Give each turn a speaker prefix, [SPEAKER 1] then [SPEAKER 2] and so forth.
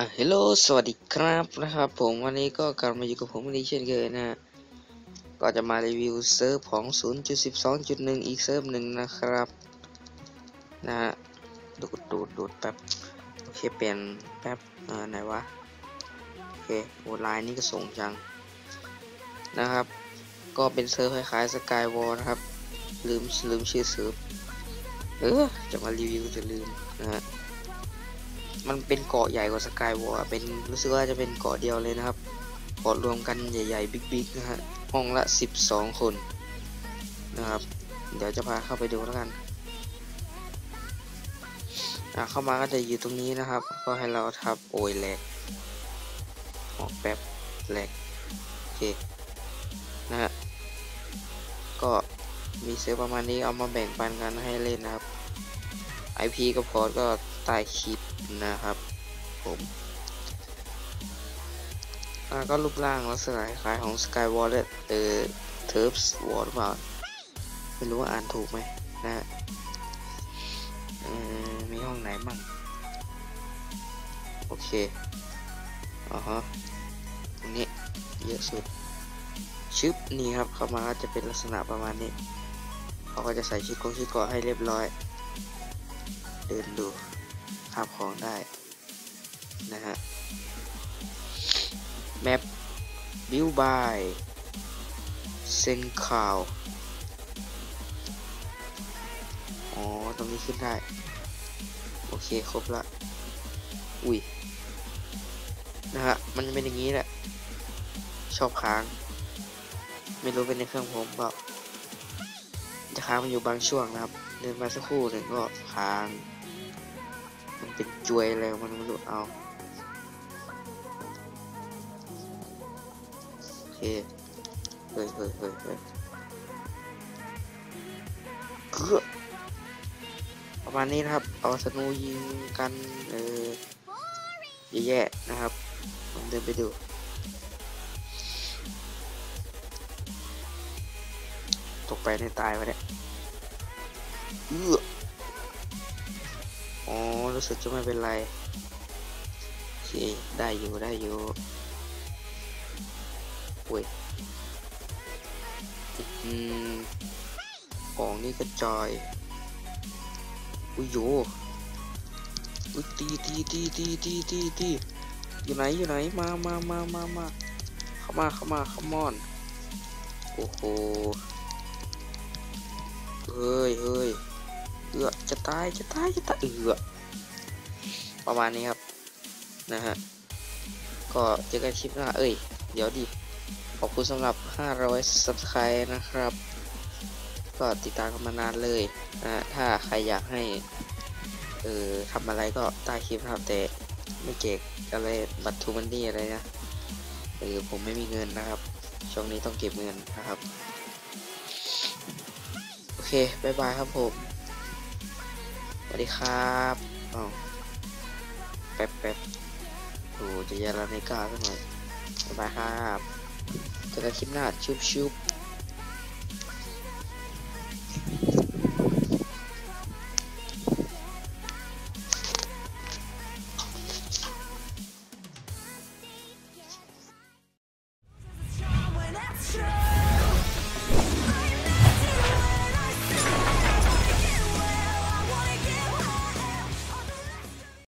[SPEAKER 1] อะฮัลโหลสวัสดีครับนะครับผมวันนี้ก็กลับมาอยู่กับผมนี้เช่นเคยนะก็จะมารีวิวเซิร์ฟของ 0.12.1 อีกเซิร์ฟหนึ่งนะครับนะฮะดูดดูดดูดแป๊บโอเคเปลี่ยนแป๊บอ่าไหนวะโอเคโอ้ลายนี้ก็ส่งจังนะครับ ก็เป็นเซิร์ฟคล้ายๆสกายวอลนะครับลืมลืมชื่อเซิร์ฟเออจะมารีวิวจะลืมนะฮะ มันเป็นเกาะใหญ่กว่าสกายวอลเป็นรู้สึกว่าจะเป็นเกาะเดียวเลยนะครับเกาะรวมกันใหญ่ๆบิ๊กๆนะฮะห้องละ 12 คนนะครับ เดี๋ยวจะพาเข้าไปดูแล้วกันเข้ามาก็จะอยู่ตรงนี้นะครับ ก็ให้เราทับโอยแหลกออกแบบแหลกโอเคนะฮะก็มีเซอร์ประมาณนี้เอามาแบ่งปันกันให้เล่นนะครับ IP กับพอร์ตก็ใต้คลิปนะครับผมอ่าก็รูปร่างลักษณะคล้ายของ Skyward เอ่อ Turfs Wall หรือเปล่าไม่รู้ว่าอ่านถูกไหมนะฮะมีห้องไหนมั่งโอเคอ๋อฮะตรงนี้เยอะสุดชึบนี่ครับเข้ามาก็จะเป็นลักษณะประมาณนี้เขาก็จะใส่ชุดกงชุดเกาะให้เรียบร้อย เดินดูภาของได้นะฮะแมปบิวบายเซนข่าวอ๋อ ตรงนี้ขึ้นได้ โอเค ครบละ อุ้ย นะฮะ มันจะเป็นอย่างนี้แหละ ชอบค้าง ไม่รู้เป็นในเครื่องผมเปล่าจะค้างมันอยู่บางช่วงนะครับ เดินมาสักครู่หนึ่งก็ค้าง มันเป็นจวยอะไรมันไม่รู้เอาโอเคเฮ้ยเฮ้ยเฮ้ยเฮ้ยคือประมาณนี้นะครับ เอาสนูยิงกันเออแย่ๆนะครับผมเดินไปดูตกไปในตายวะเนี่ยเอื้อ อ๋อ รู้สึกจะไม่เป็นไรโอเคได้อยู่ได้อยู่โอ้ยอืมของนี่กระจายอุ้ยโยอุ้ยตีตีตีตีตีตีตีอยู่ไหนอยู่ไหนมามามามามาเข้ามาเข้ามาเข้ามอนโอ้โหเฮ้ยเฮ้ย อือจะตายจะตายจะตายเอือประมาณนี้ครับนะฮะก็เจอกันคลิปหน้าเอ้ยเดี๋ยวดิขอบคุณสำหรับ 500 subscribe นะครับ ก็ติดตามกันมานานเลยนะถ้าใครอยากให้เออทำอะไรก็ใต้คลิปครับแต่ไม่เจกอะไรบัตรทูมันนี่อะไรนะเออผมไม่มีเงินนะครับ ช่วงนี้ต้องเก็บเงินนะครับ โอเค บ๊ายบายครับผม สวัสดีครับอ้าวแป๊บแป๊บโอ้จะยาลาในกาสักหน่อยบ๊ายบายครับเจอกันคลิปหน้าชุบชุบ